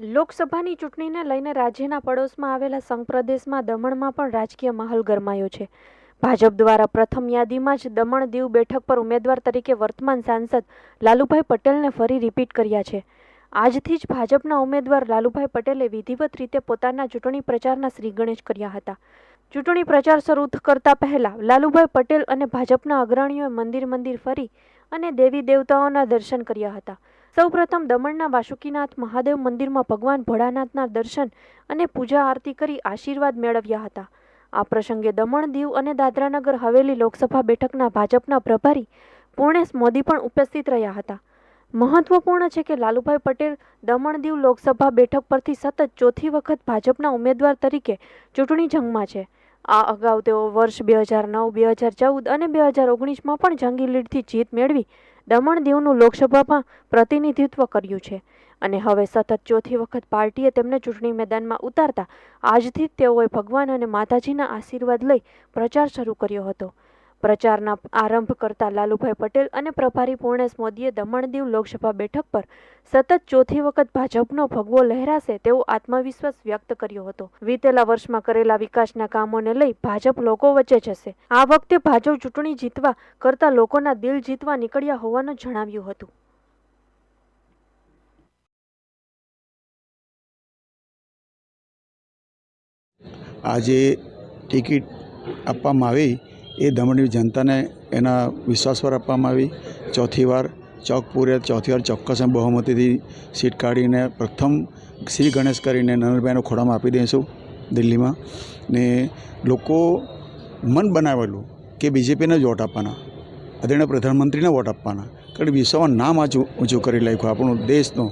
લોકસભાની ચૂંટણીને લઈને રાજ્યના પડોશમાં આવેલા સંઘ પ્રદેશમાં દમણમાં પણ રાજકીય માહોલ ગરમાયો છે. ભાજપ દ્વારા પ્રથમ યાદીમાં જ દમણ દીવ બેઠક પર ઉમેદવાર તરીકે વર્તમાન સાંસદ લાલુભાઈ પટેલને ફરી રિપીટ કર્યા છે. આજથી જ ભાજપના ઉમેદવાર લાલુભાઈ પટેલે વિધિવત રીતે પોતાના ચૂંટણી પ્રચારના શ્રી ગણેશ કર્યા હતા. ચૂંટણી પ્રચાર શરૂ કરતા પહેલા લાલુભાઈ પટેલ અને ભાજપના અગ્રણીઓએ મંદિર મંદિર ફરી અને દેવી દેવતાઓના દર્શન કર્યા હતા. સૌપ્રથમ દમણના વાસુકીનાથ મહાદેવ મંદિરમાં ભગવાન ભોળાનાથના દર્શન અને પૂજા આરતી કરી આશીર્વાદ મેળવ્યા હતા. આ પ્રસંગે દમણ દીવ અને દાદરાનગર હવેલી લોકસભા બેઠકના ભાજપના પ્રભારી પૂર્ણેશ મોદી પણ ઉપસ્થિત રહ્યા હતા. મહત્વપૂર્ણ છે કે લાલુભાઈ પટેલ દમણ દીવ લોકસભા બેઠક પરથી સતત ચોથી વખત ભાજપના ઉમેદવાર તરીકે ચૂંટણી જંગમાં છે. આ અગાઉ તેઓ વર્ષ બે હજાર નવ, બે હજાર ચૌદ અને બે હજાર ઓગણીસમાં પણ જંગી લીડથી જીત મેળવી દમણ દીવનું લોકસભામાં પ્રતિનિધિત્વ કર્યું છે. અને હવે સતત ચોથી વખત પાર્ટીએ તેમને ચૂંટણી મેદાનમાં ઉતારતા, આજથી જ તેઓએ ભગવાન અને માતાજીના આશીર્વાદ લઈ પ્રચાર શરૂ કર્યો હતો. પ્રચારના આરંભ કરતા લાલુભાઈ પટેલ અને પ્રભારી પૂર્ણેશ મોદીએ દમણ દીવ લોકસભા બેઠક પર સતત ચોથી વખત ભાજપનો ભગવો લહેરાશે તેવો આત્મવિશ્વાસ વ્યક્ત કર્યો હતો. વીતેલા વર્ષમાં કરેલા વિકાસના કામોને લઈ ભાજપ લોકો વચ્ચે જશે. આ વખતે ભાજપ ચૂંટણી જીતવા કરતા લોકોના દિલ જીતવા નીકળ્યા હોવાનું જણાવ્યું હતું. આજે ટિકિટ આપવામાં આવી એ દમણની જનતાને એના વિશ્વાસ પર આપવામાં આવી. ચોથી વાર ચોક પૂરે, ચોથી વાર ચોક્કસ અને બહુમતીથી સીટ કાઢીને પ્રથમ શ્રી ગણેશ કરીને નરેન્દ્રભાઈનો ખોડામાં આપી દઈશું દિલ્હીમાં. ને લોકો મન બનાવેલું કે બીજેપીને જ વોટ આપવાના આદરણીય પ્રધાનમંત્રીને વોટ આપવાના. કારણ વિશ્વમાં નામ આજ ઊંચું કરી નાખ્યું આપણું દેશનું,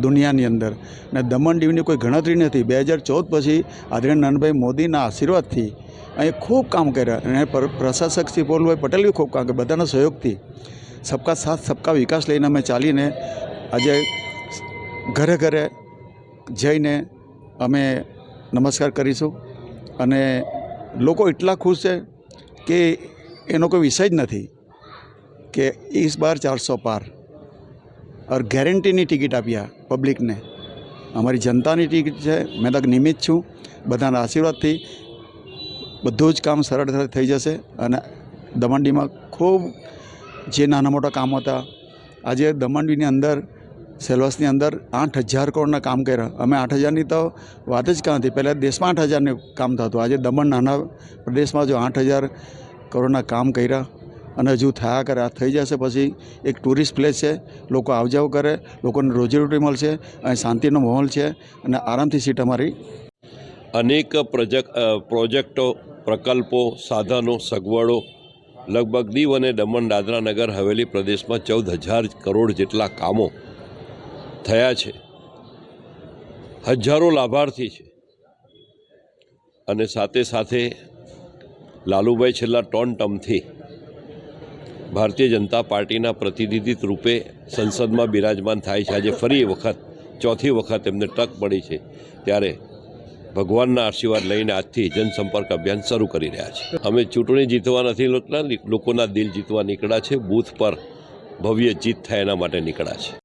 દુનિયાની અંદર. ને દમણ દીવની કોઈ ગણતરી નથી. બે હજાર ચૌદ પછી આદરણીય નાનભાઈ મોદીના આશીર્વાદથી અહીં ખૂબ કામ કર્યા. અને પર, પ્રશાસક શ્રી પોલભાઈ પટેલ બી ખૂબ કામ કર્યા. બધાના સહયોગથી સબકા સાથ, સબકા વિકાસ લઈને અમે ચાલીને આજે ઘરે ઘરે જઈને અમે નમસ્કાર કરીશું. અને લોકો એટલા ખુશ છે કે એનો કોઈ વિષય જ નથી કે ઇસ બાર ચારસો પાર. ઓર ગેરંટીની ટિકિટ આપ્યા પબ્લિકને. અમારી જનતાની ટિકિટ છે. મેં તક નિમિત્ત છું. બધાના આશીર્વાદથી બધું જ કામ સરળતાથી થઈ જશે અને દમણડીમાં ખૂબ જે નાના મોટા કામ હતા, આજે દમણડીની અંદર, સેલવાસની અંદર આઠ હજાર કરોડના કામ કર્યા. અમે આઠ હજારની તો વાત જ ક્યાં હતી? પહેલાં દેશમાં આઠ હજારનું કામ થતું. આજે દમણ નાના પ્રદેશમાં જો આઠ હજાર કરોડના કામ કર્યા અને હજુ થયા કરે આ થઈ જશે પછી એક ટુરિસ્ટ પ્લેસ છે, લોકો આવજાવ કરે, લોકોને રોજીરોટી મળશે અને શાંતિનો માહોલ છે અને આરામથી સીટ અમારી અનેક પ્રોજેક્ટ પ્રોજેક્ટો, પ્રકલ્પો, સાધનો, સગવડો, લગભગ દીવ અને દમણ દાદરા નગર હવેલી પ્રદેશમાં ચૌદ હજાર કરોડ જેટલા કામો થયા છે. હજારો લાભાર્થી છે. અને સાથે સાથે લાલુભાઈ છેલ્લા ત્રણ ટર્મથી ભારતીય જનતા પાર્ટીના પ્રતિનિધિત્વ રૂપે સંસદમાં બિરાજમાન થાય છે. આજે ફરી વખત, ચોથી વખત એમને તક મળી છે. ત્યારે ભગવાનના આશીર્વાદ લઈને આજથી જનસંપર્ક અભિયાન શરૂ કરી રહ્યા છે. અમે ચૂંટણી જીતવા નથી નીકળ્યા લોકોના દિલ જીતવા નીકળ્યા છે, બૂથ પર ભવ્ય જીત થાય એના માટે નીકળ્યા છે.